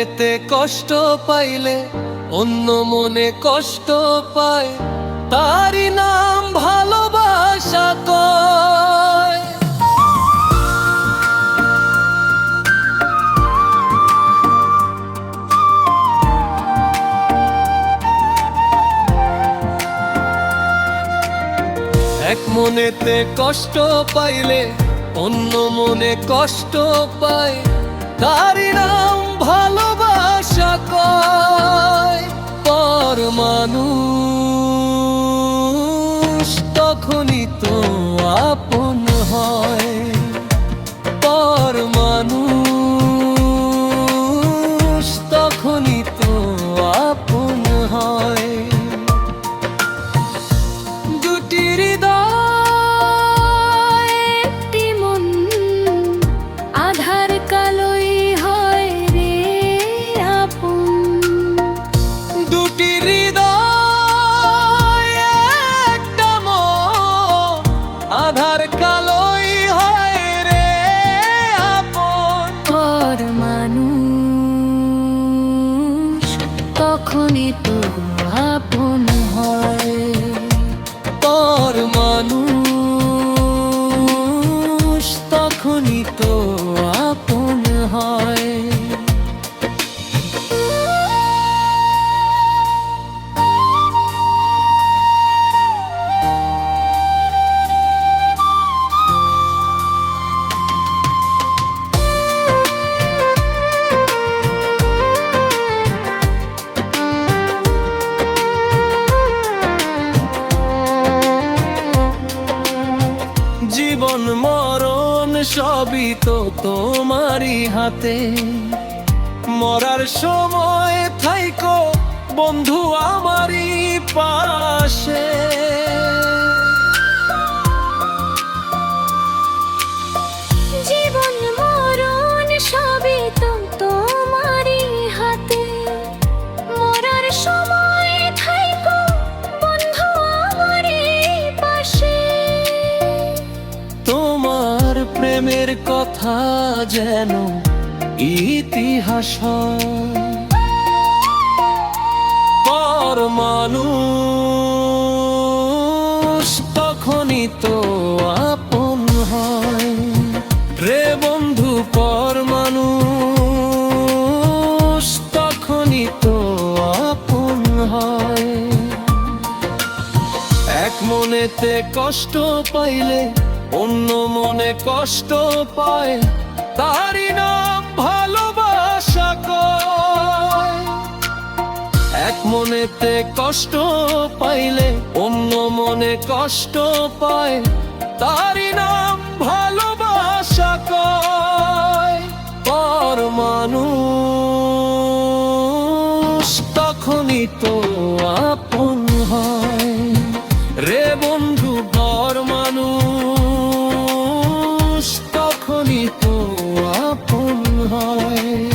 মনেতে কষ্ট পাইলে, অন্য মনে কষ্ট পায়। তারই নাম ভালোবাসা কয়। এক মনেতে কষ্ট পাইলে, অন্য মনে কষ্ট পায়। তারই নাম ভালোবাসা কয়। পর মানুষ তখনই তো আপন হয়। তখনই তো আপন হয়। তোর মানুষ জীবন, মরণ সবই তো তোমারই হাতে। মরার সময় থাইকো বন্ধু আমারই পাশে। জীবন, মরণ হাতে। মরার সময় প্রেমের কথা যেন ইতিহাস। পর মানুষ তখনই তো আপন হয় রে বন্ধু পর মানুষ তখনই তো আপন হয় এক মনেতে কষ্ট পাইলে অন্য মনে কষ্ট পায়, তারই নাম ভালোবাসা এক মনেতে কষ্ট পাইলে, অন্য মনে কষ্ট পায়, তারই নাম ভালোবাসা কয়। মানুষ তখনই তো I.